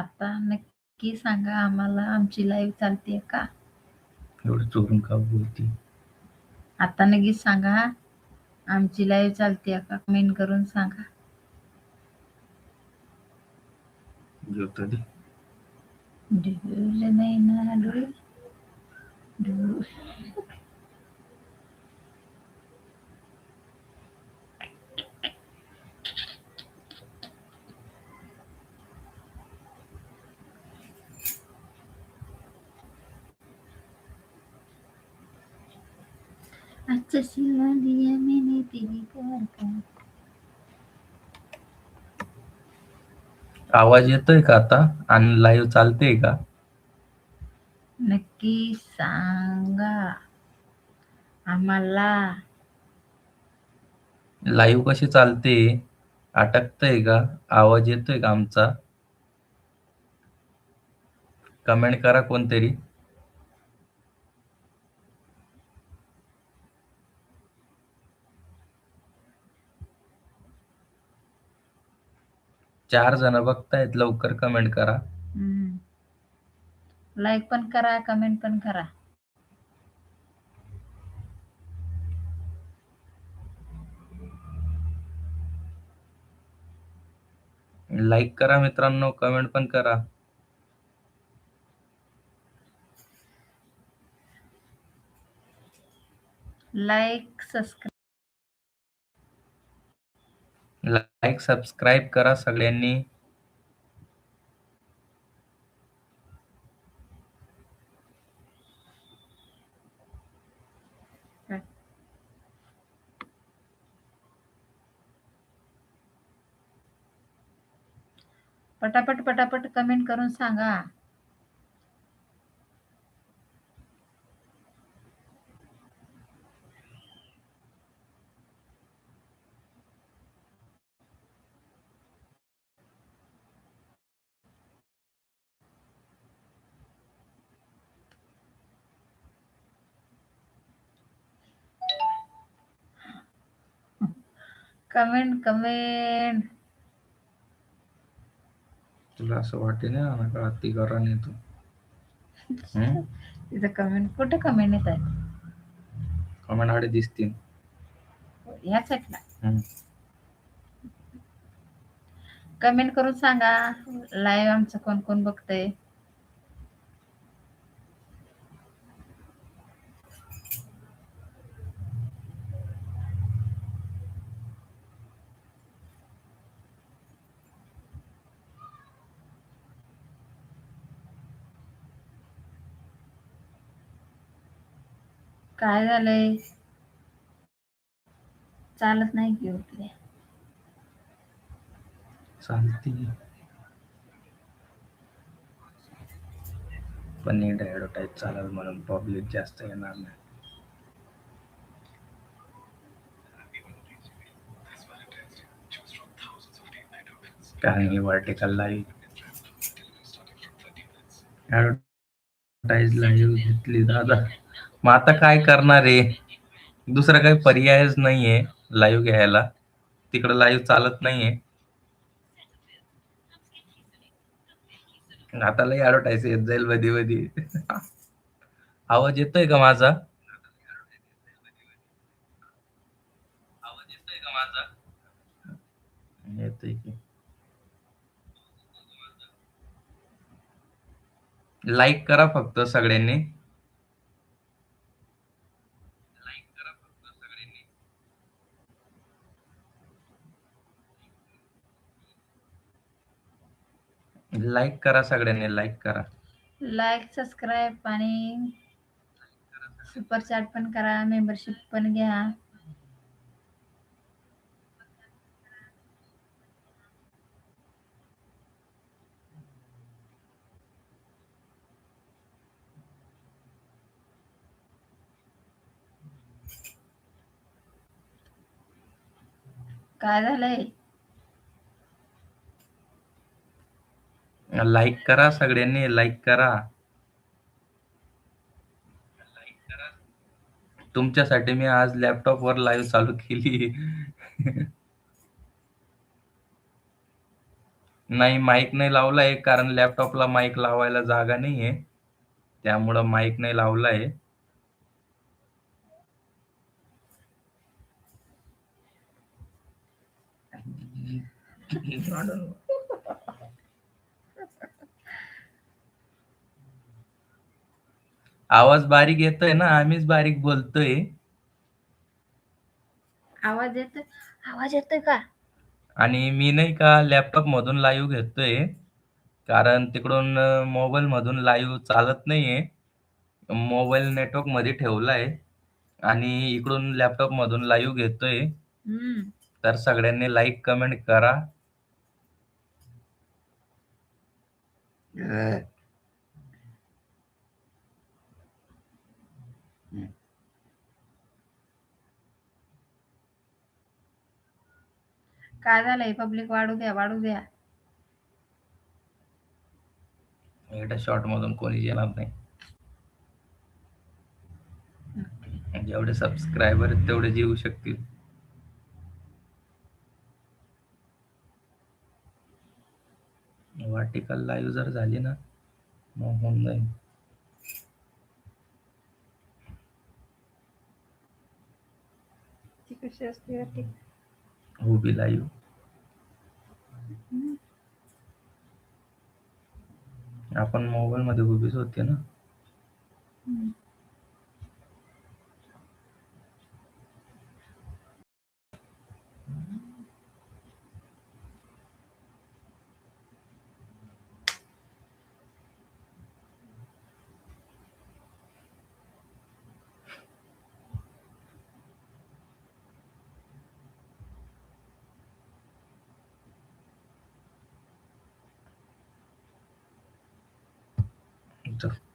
आता नक्की सांगा आम्हाला आमची लाईव्ह चालतेय का? एवढं चोरून का बोलती? आता नक्की सांगा आमची लाईव्ह चालतेय का? कमेंट करून सांगा. जेवतो दे नाही ना डोळे. डोळे. दिया मैंने तेरी प्यार का आवाज येतोय का आता? आणि लाईव्ह चालतेय का? नक्की सांगा. आम्हाला. लाईव्ह कशी चालते? अटकतय का? आवाज येतोय का आमचा? कमेंट करा कोणतरी. चार जण बघतायत लवकर कमेंट करा. लाईक पण करा कमेंट पण करा. लाईक करा मित्रांनो कमेंट पण करा. लाईक सबस्क्राईब लाईक सबस्क्राईब करा सगळ्यांनी. पटापट पटापट कमेंट करून सांगा. Comment comment. तुला असं वाटे ना का ती करा नाही तू? तिथं कमेंट कुठे कमेंट येत आहेत? कमेंट आडे दिसतील. ह्या साईडला. कमेंट करून सांगा लाईव्ह आमचं कोण कोण बघतंय? काय झालंय? चालत नाही की उठले. चालते. पण नीट ऍडव्हर्टाईज चालेल म्हणून पब्लिक जास्त येणार नाही. कारण वर्टिकल लाईव्ह ऍडव्हर्टाईज लाईव्ह घेतली दादा. मग आता काय करणार आहे? दुसरा काही पर्यायच नाहीये लाईव्ह घ्यायला. तिकडे लाईव्ह चालत नाहीये. आता लई ऍडव्हर्टाईज येत जाईल मधी मधी आवाज येतोय का माझा? आवाज येतोय का. माझा येतोय की लाईक करा फक्त सगळ्यांनी लाईक करा फक्त सगळ्यांनी लाईक करा सगळ्यांनी लाईक करा. लाईक सबस्क्राईब आणि सुपर चॅट पण करा मेंबरशिप पण घ्या. काय झालंय? लाईक करा सगळ्यांनी लाईक करा. तुमच्यासाठी मी आज लॅपटॉप वर लाईव्ह चालू केली. नाही माईक नाही लावलाय कारण लॅपटॉपला माईक लावायला जागा नाहीये. त्यामुळं माईक नाही लावलाय. आवाज बारीक येतोय ना आम्हीच बारीक बोलतोय. आवाज येतोय? आवाज येतोय का? आणि मी नाही का लॅपटॉप मधून लाईव्ह घेतोय. कारण तिकडून मोबाईल मधून लाईव्ह चालत नाहीये. मोबाईल नेटवर्कमध्ये ठेवलाय. आणि इकडून लॅपटॉप मधून लाईव्ह घेतोय. हम्म. तर सगळ्यांनी लाईक कमेंट करा. काय झालंय? पब्लिक वाढू द्या वाढू द्या. एकदा शॉर्ट मधून कोणी येणार नाही. जेवढे सबस्क्रायबर आहेत तेवढे येऊ शकतील. वाटिकल लाईव्ह जर झाली ना मग होऊन जाईल. ती कशी असते वाटी? उभी आपण मोबाईल मध्ये उभीच होते ना हम्म. तर